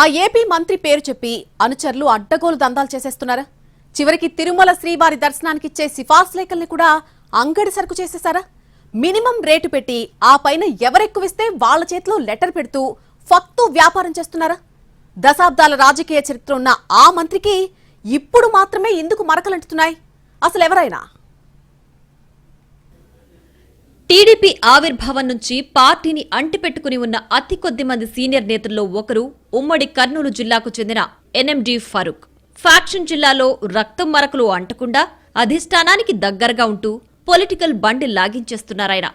ఆ ఏపీ మంత్రి పేరు చెప్పి అనుచరులు అడ్డగోలు దందాలు చేసేస్తున్నారా? చివరికి తిరుమల శ్రీవారి దర్శనానికి ఇచ్చే సిఫార్సు లేఖల్ని కూడా అంగడి సరుకు చేసేశారా? మినిమం రేటు పెట్టి ఆ పైన ఎవరెక్కువిస్తే వాళ్ళ చేతిలో లెటర్ పెడుతూ ఫక్తు వ్యాపారం చేస్తున్నారా? దశాబ్దాల రాజకీయ చరిత్ర ఉన్న ఆ మంత్రికి ఇప్పుడు మాత్రమే ఎందుకు మరకలంటున్నాయి అసలు ఎవరైనా? టీడీపీ ఆవిర్భావం నుంచి పార్టీని అంటిపెట్టుకుని ఉన్న అతి కొద్ది మంది సీనియర్ నేతల్లో ఒకరు ఉమ్మడి కర్నూలు జిల్లాకు చెందిన ఎన్ఎండి ఫరూక్. ఫ్యాక్షన్ జిల్లాలో రక్తం మరకలు అంటకుండా అధిష్టానానికి దగ్గరగా ఉంటూ పొలిటికల్ బండి లాగించేస్తున్నారాయన.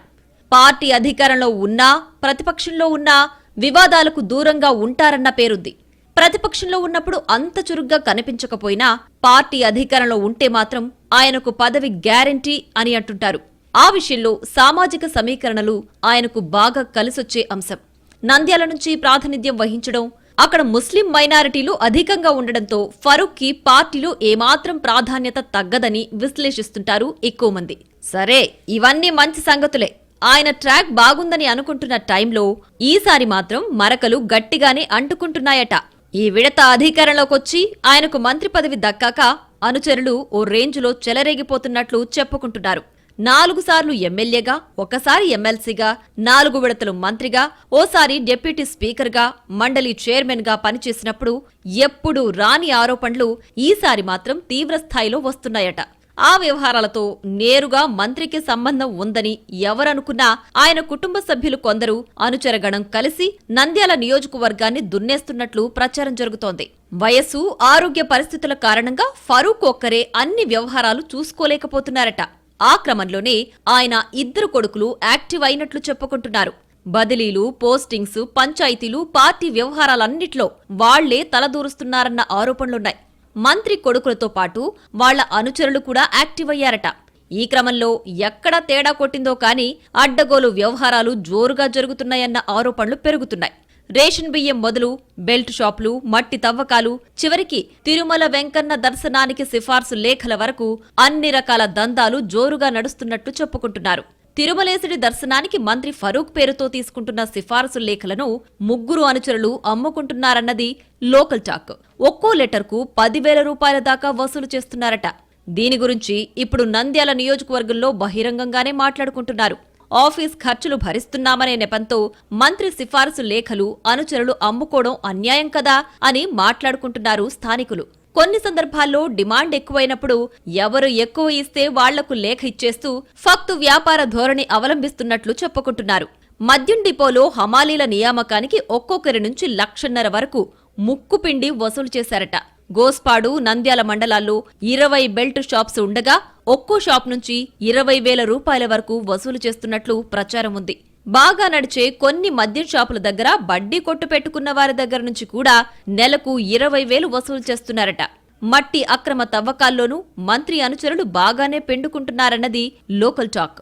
పార్టీ అధికారంలో ఉన్నా ప్రతిపక్షంలో ఉన్నా వివాదాలకు దూరంగా ఉంటారన్న పేరుంది. ప్రతిపక్షంలో ఉన్నప్పుడు అంత చురుగ్గా కనిపించకపోయినా పార్టీ అధికారంలో ఉంటే మాత్రం ఆయనకు పదవి గ్యారంటీ అని అంటుంటారు. ఆ విషయంలో సామాజిక సమీకరణలు ఆయనకు బాగా కలిసొచ్చే అంశం. నంద్యాల నుంచి ప్రాతినిధ్యం వహించడం అక్కడ ముస్లిం మైనారిటీలు అధికంగా ఉండడంతో ఫరూక్కి పార్టీలో ఏమాత్రం ప్రాధాన్యత తగ్గదని విశ్లేషిస్తుంటారు ఎక్కువ మంది. సరే ఇవన్నీ మంచి సంగతులే. ఆయన ట్రాక్ బాగుందని అనుకుంటున్న టైంలో ఈసారి మాత్రం మరకలు గట్టిగానే అంటుకుంటున్నాయట. ఈ విడత అధికారంలోకొచ్చి ఆయనకు మంత్రి పదవి దక్కాక అనుచరులు ఓ రేంజ్లో చెలరేగిపోతున్నట్లు చెప్పుకుంటున్నారు. నాలుగు సార్లు ఎమ్మెల్యేగా ఒకసారి ఎమ్మెల్సీగా నాలుగు విడతలు మంత్రిగా ఓసారి డిప్యూటీ స్పీకర్గా మండలి చైర్మన్గా పనిచేసినప్పుడు ఎప్పుడూ రాని ఆరోపణలు ఈసారి మాత్రం తీవ్రస్థాయిలో వస్తున్నాయట. ఆ వ్యవహారాలతో నేరుగా మంత్రికి సంబంధం ఉందని ఎవరనుకున్నా ఆయన కుటుంబ సభ్యులు కొందరు అనుచరగణం కలిసి నంద్యాల నియోజకవర్గాన్ని దున్నేస్తున్నట్లు ప్రచారం జరుగుతోంది. వయస్సు ఆరోగ్య పరిస్థితుల కారణంగా ఫరూక్ ఒక్కరే అన్ని వ్యవహారాలు చూసుకోలేకపోతున్నారట. ఆ క్రమంలోనే ఆయన ఇద్దరు కొడుకులు యాక్టివ్ అయినట్లు చెప్పుకుంటున్నారు. బదిలీలు పోస్టింగ్స్ పంచాయతీలు పార్టీ వ్యవహారాలన్నిట్లో వాళ్ళే తలదూరుస్తున్నారన్న ఆరోపణలున్నాయి. మంత్రి కొడుకులతో పాటు వాళ్ళ అనుచరులు కూడా యాక్టివ్ అయ్యారట. ఈ క్రమంలో ఎక్కడ తేడా కొట్టిందో కానీ అడ్డగోలు వ్యవహారాలు జోరుగా జరుగుతున్నాయన్న ఆరోపణలు పెరుగుతున్నాయి. రేషన్ బియ్యం మొదలు బెల్ట్ షాపులు మట్టి తవ్వకాలు చివరికి తిరుమల వెంకన్న దర్శనానికి సిఫార్సు లేఖల వరకు అన్ని రకాల దందాలు జోరుగా నడుస్తున్నట్టు చెప్పుకుంటున్నారు. తిరుమలేశుడి దర్శనానికి మంత్రి ఫరూక్ పేరుతో తీసుకుంటున్న సిఫార్సు లేఖలను ముగ్గురు అనుచరులు అమ్ముకుంటున్నారన్నది లోకల్ టాక్. ఒక్కో లెటర్కు పదివేల రూపాయల దాకా వసూలు చేస్తున్నారట. దీని గురించి ఇప్పుడు నంద్యాల నియోజకవర్గంలో బహిరంగంగానే మాట్లాడుకుంటున్నారు. ఆఫీస్ ఖర్చులు భరిస్తున్నామనే నెపంతో మంత్రి సిఫారసు లేఖలు అనుచరులు అమ్ముకోవడం అన్యాయం కదా అని మాట్లాడుకుంటున్నారు స్థానికులు. కొన్ని సందర్భాల్లో డిమాండ్ ఎక్కువైనప్పుడు ఎవరు ఎక్కువ ఇస్తే వాళ్ళకు లేఖ ఇచ్చేస్తూ ఫక్తు వ్యాపార ధోరణి అవలంబిస్తున్నట్లు చెప్పుకుంటున్నారు. మద్యం డిపోలో హమాలీల నియామకానికి ఒక్కొక్కరి నుంచి లక్షన్నర వరకు ముక్కుపిండి వసూలు చేశారట. గోస్పాడు నంద్యాల మండలాల్లో ఇరవై బెల్ట్ షాప్స్ ఉండగా ఒక్కో షాప్ నుంచి ఇరవై వేల రూపాయల వరకు వసూలు చేస్తున్నట్లు ప్రచారం ఉంది. బాగా నడిచే కొన్ని మద్యం షాపుల దగ్గర బడ్డీ కొట్టు పెట్టుకున్న వారి దగ్గర నుంచి కూడా నెలకు ఇరవై వేలు వసూలు చేస్తున్నారట. మట్టి అక్రమ తవ్వకాల్లోనూ మంత్రి అనుచరులు బాగానే పెండుకుంటున్నారన్నది లోకల్ టాక్.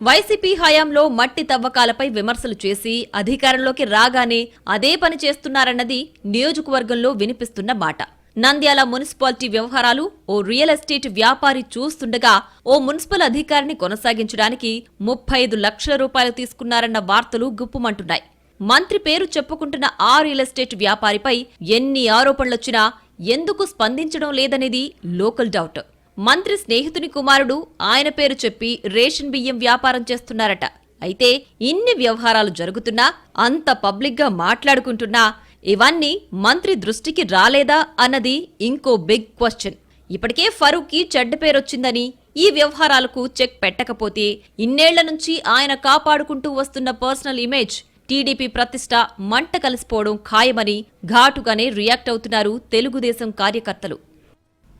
వైసీపీ హయాంలో మట్టి తవ్వకాలపై విమర్శలు చేసి అధికారంలోకి రాగానే అదే పని చేస్తున్నారన్నది నియోజకవర్గంలో వినిపిస్తున్న మాట. నంద్యాల మున్సిపాలిటీ వ్యవహారాలు ఓ రియల్ ఎస్టేట్ వ్యాపారి చూస్తుండగా ఓ మున్సిపల్ అధికారిని కొనసాగించడానికి ముప్పై ఐదు లక్షల రూపాయలు తీసుకున్నారన్న వార్తలు గుప్పుమంటున్నాయి. మంత్రి పేరు చెప్పుకుంటున్న ఆ రియల్ ఎస్టేట్ వ్యాపారిపై ఎన్ని ఆరోపణలొచ్చినా ఎందుకు స్పందించడం లేదనేది లోకల్ డౌట్. మంత్రి స్నేహితుని కుమారుడు ఆయన పేరు చెప్పి రేషన్ బియ్యం వ్యాపారం చేస్తున్నారట. అయితే ఇన్ని వ్యవహారాలు జరుగుతున్నా అంత పబ్లిక్గా మాట్లాడుకుంటున్నా ఇవన్నీ మంత్రి దృష్టికి రాలేదా అన్నది ఇంకో బిగ్ క్వశ్చన్. ఇప్పటికే ఫరూక్కి చెడ్డ పేరొచ్చిందని ఈ వ్యవహారాలకు చెక్ పెట్టకపోతే ఇన్నేళ్ళ నుంచి ఆయన కాపాడుకుంటూ వస్తున్న పర్సనల్ ఇమేజ్ టీడీపీ ప్రతిష్ట మంట కలిసిపోవడం ఖాయమని ఘాటుగానే రియాక్ట్ అవుతున్నారు తెలుగుదేశం కార్యకర్తలు.